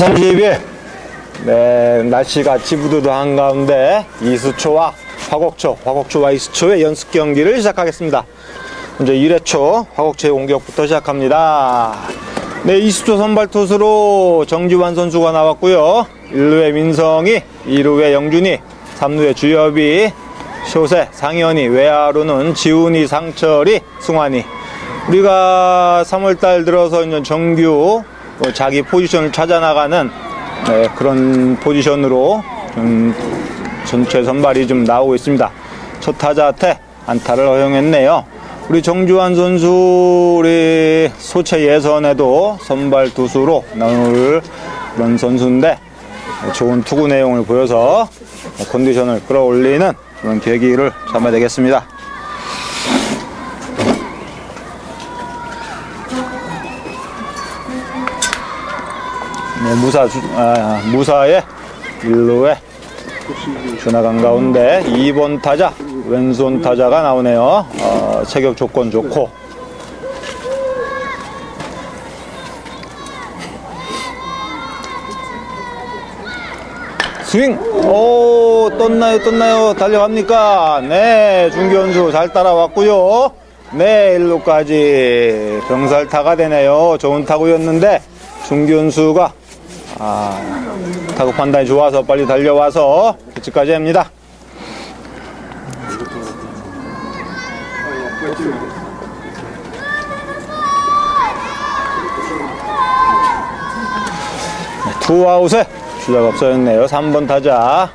30일 네, 날씨가 지부두두한 가운데 이수초와 화곡초, 화곡초와 이수초의 연습 경기를 시작하겠습니다. 먼저 1회초 화곡초의 공격부터 시작합니다. 네, 이수초 선발 투수로 정지환 선수가 나왔고요. 1루에 민성이, 2루에 영준이, 3루에 주엽이, 쇼세, 상현이, 외야로는 지훈이, 상철이, 승환이. 우리가 3월달 들어서 이제 정규 어, 자기 포지션을 찾아 나가는 네, 그런 포지션으로 좀 전체 선발이 좀 나오고 있습니다. 첫 타자한테 안타를 허용했네요. 우리 정주환 선수 우리 소체 예선에도 선발 투수로 나올 그런 선수인데 좋은 투구 내용을 보여서 컨디션을 끌어올리는 그런 계기를 잡아야 되겠습니다. 네, 무사, 주- 아, 무사의 1루에 주나간 가운데 2번 타자, 왼손 타자가 나오네요. 어, 체격 조건 좋고. 스윙! 오, 떴나요, 떴나요? 달려갑니까? 네, 중기현수 잘 따라왔고요 네, 1루까지 병살타가 되네요. 좋은 타구였는데, 중기현수가 아, 타구 판단이 좋아서 빨리 달려와서 끝까지 합니다. 투아웃에 주자가 없어졌네요. 3번 타자.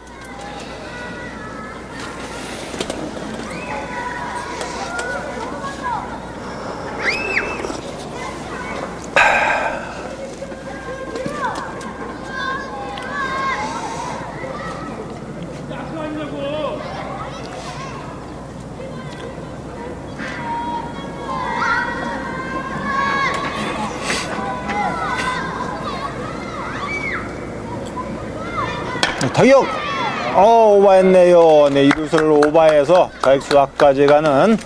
타격! 어, 오바했네요. 네, 이루스를 오바해서 자익수 앞까지 가는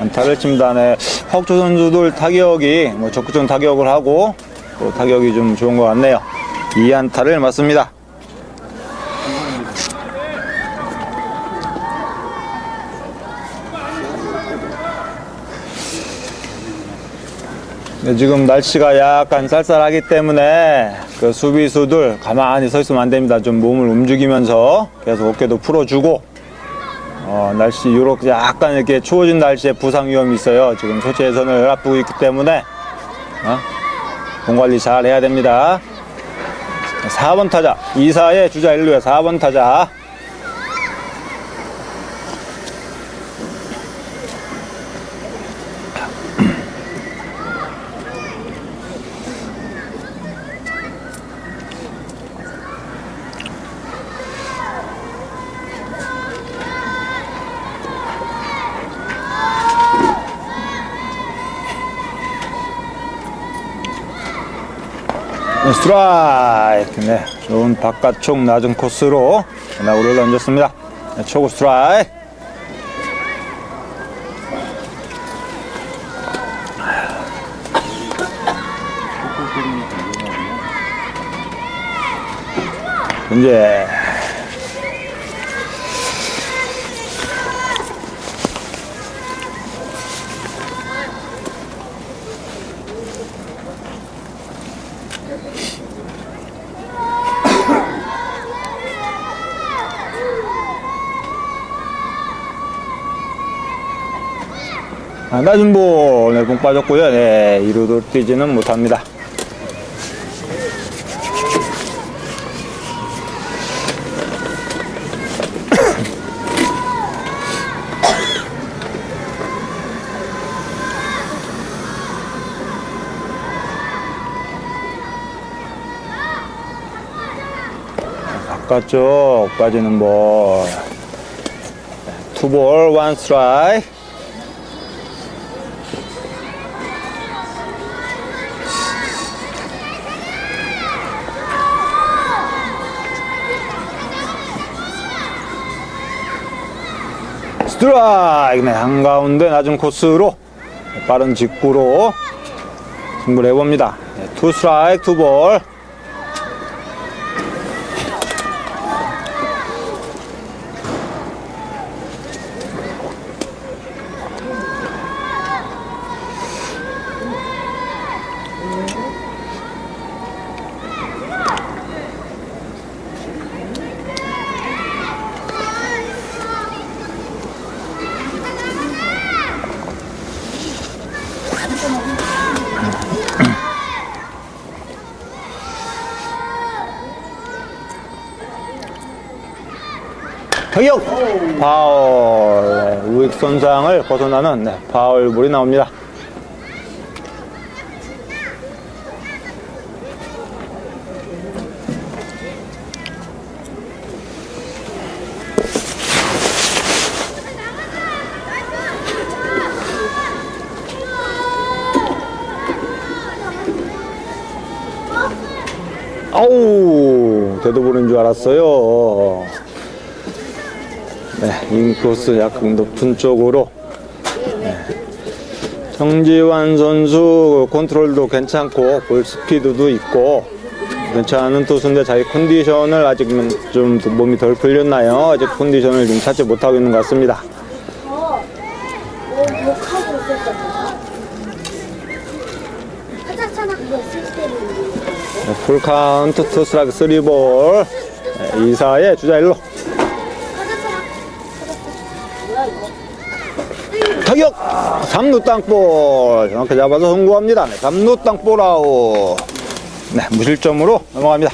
안타를. 네, 헉조 선수들 타격이 뭐 적극적 타격을 하고 또 타격이 좀 좋은 것 같네요. 이 안타를 맞습니다. 지금 날씨가 약간 쌀쌀하기 때문에 그 수비수들 가만히 서 있으면 안 됩니다. 좀 몸을 움직이면서 계속 어깨도 풀어주고 어, 날씨 요렇게 약간 이렇게 추워진 날씨에 부상 위험이 있어요. 지금 소체 예선을 앞두고 있기 때문에 어? 공 관리 잘 해야 됩니다. 4번 타자 2사의 주자 1루에 4번 타자 스트라이크. 네, 좋은 바깥쪽 낮은 코스로 나구를 던졌습니다. 네, 초구 스트라이크. 이제 아, 낮은 볼, 네, 공 빠졌고요. 네, 이루도 뛰지는 못합니다. 바깥쪽 빠지는 볼. 투볼, 원 스트라이크. 스트라이크. 네, 한가운데 낮은 코스로 빠른 직구로 승부를 해봅니다. 네, 투 스트라이크 투볼 타격! 파울. 네, 우익 선상을 벗어나는 네, 파울볼이 나옵니다. 아우, 대도 보는 줄 알았어요. 네, 인코스 약간 높은 쪽으로. 네. 정지환 선수 컨트롤도 괜찮고 볼 스피드도 있고 괜찮은 투수인데 자기 컨디션을 아직은 좀 몸이 덜 풀렸나요? 아직 컨디션을 좀 찾지 못하고 있는 것 같습니다. 네, 풀카운트 투스라크 3볼 네, 2사의 주자 1로 하자잖아. 뭐야, 이거? 타격! 3루 땅볼 정확히 잡아서 성공합니다. 네, 3루 땅볼 아웃 네, 무실점으로 넘어갑니다.